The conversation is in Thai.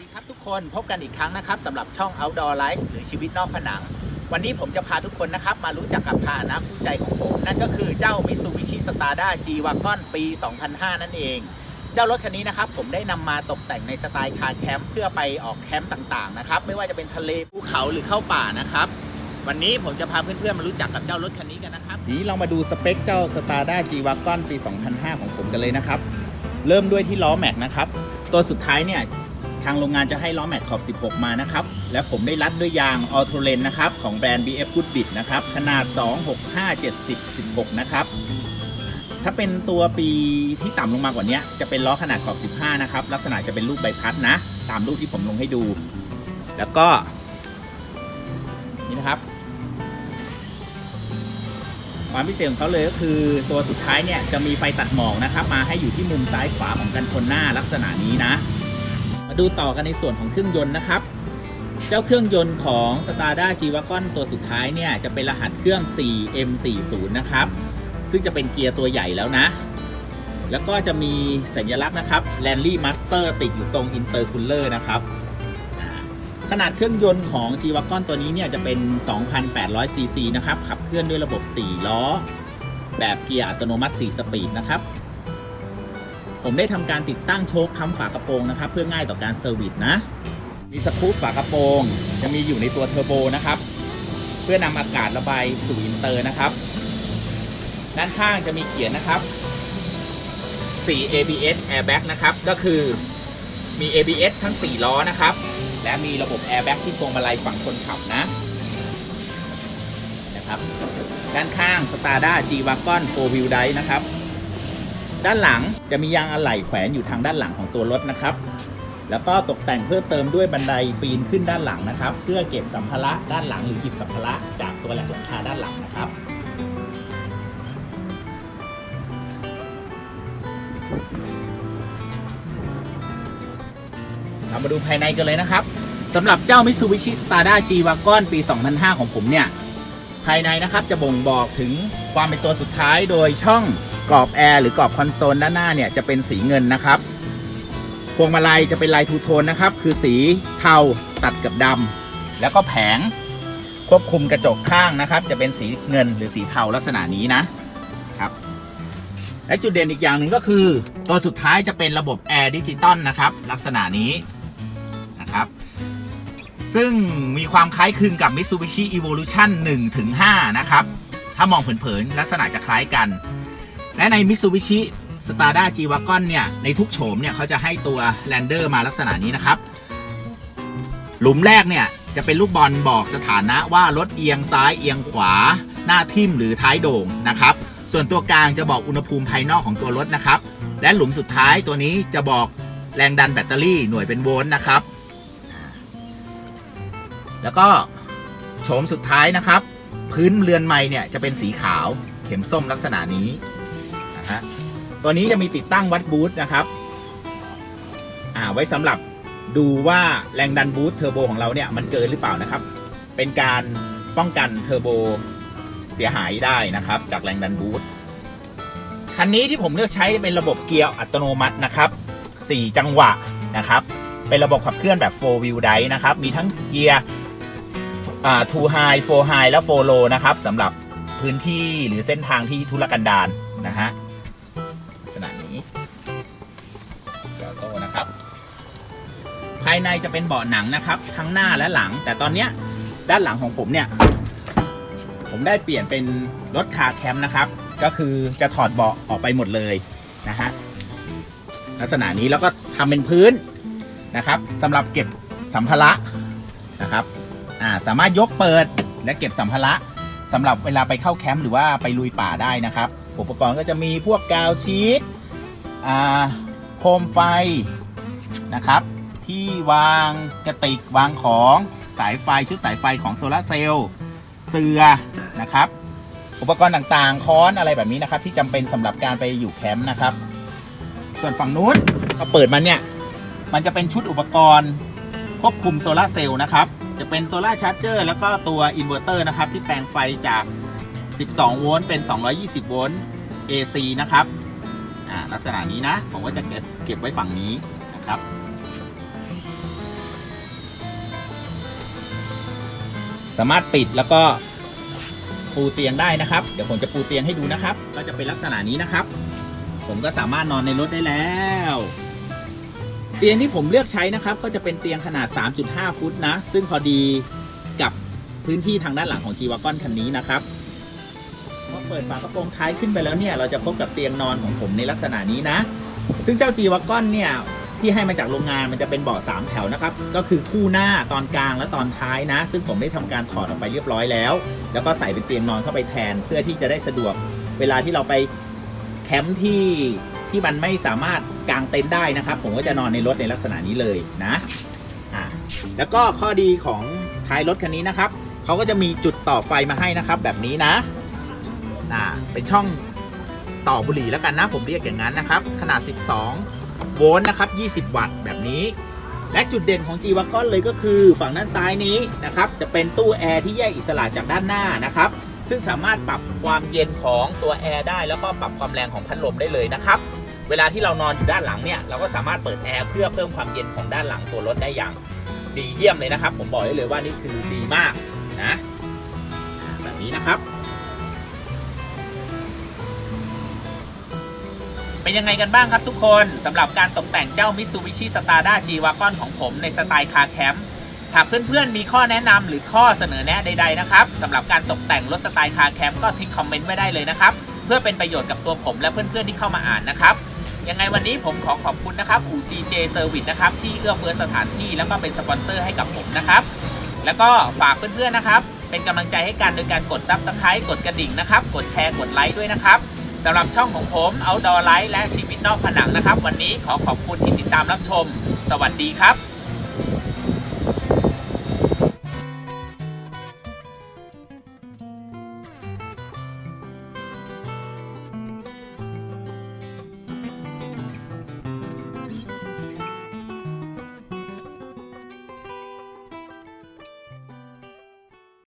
ดีครับทุกคนพบกันอีกครั้งนะครับสำหรับช่อง Outdoor Life หรือชีวิตนอกผนัง วันนี้ผมจะพาทุกคนนะครับ มารู้จักกับพาหนะคู่ใจของผม นั่นก็คือเจ้า Mitsubishi Stada G-Wagon ปี 2005 นั่นเอง เจ้ารถคันนี้นะครับ ผมได้นำมาตกแต่งในสไตล์คาแคมป์เพื่อไปออกแคมป์ต่างๆนะครับ ไม่ว่าจะเป็นทะเลภูเขาหรือเข้าป่านะครับ วันนี้ผมจะพาเพื่อนๆมารู้จักกับเจ้ารถคันนี้กันนะครับนี้เรามาดูสเปคเจ้า Stada G-Wagon ปี 2005 ของผมกันเลยนะครับเริ่มด้วยที่ล้อแม็กนะครับตัวสุดท้ายเนี่ย ทางโรงงานจะให้ล้อแม็กขอบ 16 มานะครับ และผมได้รัดด้วยยางออโตเลนนะครับ ของแบรนด์ BF Goodbit นะครับ ขนาด 2 6 5 70 16 นะครับ ถ้าเป็นตัวปีที่ต่ำลงมากว่านี้จะเป็นล้อขนาดขอบ 15 นะครับ ลักษณะจะเป็นรูปใบพัดนะ ตามรูปที่ผมลงให้ดู แล้วก็นี่นะครับความพิเศษของเขาเลยก็คือตัวสุดท้ายเนี่ยจะมีไฟตัดหมอกนะครับ มาให้อยู่ที่มุมซ้ายขวาของกันชนหน้าลักษณะนี้นะ มาดูต่อกันในส่วนของเครื่องยนต์นะครับ เจ้าเครื่องยนต์ของ Stada G-Wagon ตัวสุดท้ายเนี่ยจะเป็นรหัสเครื่อง 4M40 นะครับ ซึ่งจะเป็นเกียร์ตัวใหญ่แล้วนะ แล้วก็จะมีสัญลักษณ์นะครับ Rally Master ติดอยู่ตรง Intercooler นะครับขนาดเครื่องยนต์ของ G-Wagon ตัวนี้เนี่ยจะเป็น 2,800 cc นะครับ ขับเคลื่อนด้วยระบบ 4 ล้อ แบบเกียร์อัตโนมัติ 4 สปีดนะครับ ผมได้ทำการติดตั้งโชคค้ำฝากระโปรงนะครับ เพื่อง่ายต่อการเซอร์วิสนะ มีสกรูปฝากระโปรงจะมีอยู่ในตัวเทอร์โบนะครับ เพื่อนำอากาศระบายสู่อินเตอร์นะครับ ด้านข้างจะมีเขียนนะครับ 4 ABS airbag นะครับ ก็คือมี ABS ทั้ง 4 ล้อนะครับ และมีระบบ airbag ที่พวงมาลัยฝั่งคนขับนะนะครับ ด้านข้าง Stada G-Wagon 4 Wheel Drive นะครับ ด้านหลังจะมียางอะไหล่แขวนอยู่ทางด้านหลังของตัวรถนะครับ แล้วก็ตกแต่งเพิ่มเติมด้วยบันไดปีนขึ้นด้านหลังนะครับ เพื่อเก็บสัมภาระด้านหลังหรือหยิบสัมภาระจากตัวแหลกหลังคาด้านหลังนะครับเรามาดูภายในกันเลยนะครับสำหรับเจ้า Mitsubishi Stada G-Wagon ปี 2005 ของผมเนี่ย ภายในนะครับจะบ่งบอกถึงความเป็นตัวสุดท้ายโดยช่อง กรอบแอร์หรือกรอบคอนโซลด้านหน้าเนี่ยจะเป็นสีเงินนะครับ พวงมาลัยจะเป็นลายทูโทนนะครับ คือสีเทาตัดกับดำแล้วก็แผงควบคุมกระจกข้างนะครับ จะเป็นสีเงินหรือสีเทาลักษณะนี้นะครับและจุดเด่นอีกอย่างหนึ่งก็คือ ตัวสุดท้ายจะเป็นระบบแอร์ดิจิตอลนะครับ ลักษณะนี้นะครับซึ่งมีความคล้ายคลึงกับ Mitsubishi Evolution 1ถึง5นะครับ ถ้ามองเผินๆ ลักษณะจะคล้ายกัน และใน Mitsubishi Stada G-Wagon เนี่ย ในทุกโฉมเนี่ยเขาจะให้ตัว Lander มาลักษณะนี้นะครับ หลุมแรกเนี่ย จะเป็นลูกบอลบอกสถานะว่ารถเอียงซ้ายเอียงขวา หน้าทิ่มหรือท้ายโด่งนะครับ ส่วนตัวกลางจะบอกอุณหภูมิภายนอกของตัวรถนะครับ และหลุมสุดท้ายตัวนี้จะบอกแรงดันแบตเตอรี่หน่วยเป็นโวลต์นะครับ แล้วก็โฉมสุดท้ายนะครับ พื้นเรือนไม้เนี่ยจะเป็นสีขาวเข็มส้มลักษณะนี้ นะฮะตัวนี้จะมีติดตั้งวัดบูทนะครับอ่าไว้สำหรับดูว่าแรงดันบูทเทอร์โบของเราเนี่ยมันเกินหรือเปล่านะครับ เป็นการป้องกันเทอร์โบเสียหายได้นะครับ จากแรงดันบูทคันนี้ที่ผมเลือกใช้เป็นระบบเกียร์อัตโนมัตินะครับ 4 จังหวะนะครับ เป็นระบบขับเคลื่อนแบบ 4 wheel drive นะครับ มีทั้งเกียร์อ่า two high four high และ four low นะครับสำหรับพื้นที่หรือเส้นทางที่ทุรกันดารนะฮะายในจะเป็นเบาะหนังนะครับ ทั้งหน้าและหลัง แต่ตอนเนี้ยด้านหลังของผมเนี่ย ผมได้เปลี่ยนเป็นรถคาแคมป์นะครับ ก็คือจะถอดเบาะออกไปหมดเลยนะฮะลักษณะนี้แล้วก็ทำเป็นพื้นนะครับสำหรับเก็บสัมภาระนะครับอ่าสามารถยกเปิดและเก็บสัมภาระสำหรับเวลาไปเข้าแคมป์หรือว่าไปลุยป่าได้นะครับ อุปกรณ์ก็จะมีพวกกาวชีตอ่าโคมไฟนะครับ ที่วางกระติกวางของสายไฟชุดสายไฟของโซลาเซลล์เสือนะครับ อุปกรณ์ต่างๆ ค้อนอะไรแบบนี้นะครับ ที่จำเป็นสำหรับการไปอยู่แคมป์นะครับ ส่วนฝั่งนู้นพอเปิดมันเนี่ย มันจะเป็นชุดอุปกรณ์ควบคุมโซลาเซลล์นะครับ จะเป็นโซลาชาร์จเจอร์แล้วก็ตัวอินเวอร์เตอร์นะครับ ที่แปลงไฟจาก 12 โวลต์เป็น 220 โวลต์ AC นะครับอ่าลักษณะนี้นะ ผมก็จะเก็บเก็บไว้ฝั่งนี้ สามารถปิดแล้วก็ปูเตียงได้นะครับ เดี๋ยวผมจะปูเตียงให้ดูนะครับ ก็จะเป็นลักษณะนี้นะครับ ผมก็สามารถนอนในรถได้แล้ว เตียงที่ผมเลือกใช้นะครับ ก็จะเป็นเตียงขนาด 3.5 ฟุตนะ ซึ่งพอดีกับพื้นที่ทางด้านหลังของ g w a g o n คันนี้นะครับพอเปิดฝากระโปรงท้ายขึ้นไปแล้วเนี่ย เราจะพบกับเตียงนอนของผมในลักษณะนี้นะ ซึ่งเจ้า g w a g o n เนี่ย ที่ให้มาจากโรงงานมันจะเป็นเบาะ3แถวนะครับ ก็คือคู่หน้าตอนกลางและตอนท้ายนะ ซึ่งผมได้ทำการถอดออกไปเรียบร้อยแล้ว แล้วก็ใส่เป็นเตียงนอนเข้าไปแทน เพื่อที่จะได้สะดวก เวลาที่เราไปแคมป์ที่ที่มันไม่สามารถกางเต็นท์ได้นะครับ ผมก็จะนอนในรถในลักษณะนี้เลยนะอ่าแล้วก็ข้อดีของท้ายรถคันนี้นะครับเขาก็จะมีจุดต่อไฟมาให้นะครับ แบบนี้นะอ่าเป็นช่องต่อบุหรี่แล้วกันนะ ผมเรียกอย่างนั้นนะครับ ขนาด 12 โวลต์นะครับ 20 วัตต์แบบนี้ และจุดเด่นของ g w a g o n เลยก็คือฝั่งด้านซ้ายนี้นะครับ จะเป็นตู้แอร์ที่แยกอิสระจากด้านหน้านะครับ ซึ่งสามารถปรับความเย็นของตัวแอร์ได้ แล้วก็ปรับความแรงของพัดลมได้เลยนะครับ เวลาที่เรานอนอยู่ด้านหลังเนี่ยเราก็สามารถเปิดแอร์เพื่อเพิ่มความเย็นของด้านหลังตัวรถได้อย่างดีเยี่ยมเลยนะครับ ผมบอกได้เลยว่านี่คือดีมากนะแบบนี้นะครับ เป็นยังไงกันบ้างครับทุกคนสำหรับการตกแต่งเจ้า Mitsubishi Stada G-Wagon ของผมในสไตล์คาร์แคมป์หากเพื่อนๆ มีข้อแนะนำหรือข้อเสนอแนะใดๆนะครับสำหรับการตกแต่งรถสไตล์คาร์แคมป์ก็ทิ้งคอมเมนต์ไว้ได้เลยนะครับ เพื่อเป็นประโยชน์กับตัวผมและเพื่อนๆที่เข้ามาอ่านนะครับยังไงวันนี้ผมขอขอบคุณนะครับอู่ CJ Service นะครับที่เอื้อเฟื้อสถานที่แล้วก็เป็นสปอนเซอร์ให้กับผมนะครับแล้วก็ฝากเพื่อนๆนะครับ เป็นกำลังใจให้กันโดยการกด Subscribe กดกระดิ่งนะครับ กดแชร์กดไลค์ด้วยนะครับ สำหรับช่องของผม Outdoor Life และชีวิตนอกผนังนะครับ วันนี้ขอขอบคุณที่ติดตามรับชม สวัสดีครับ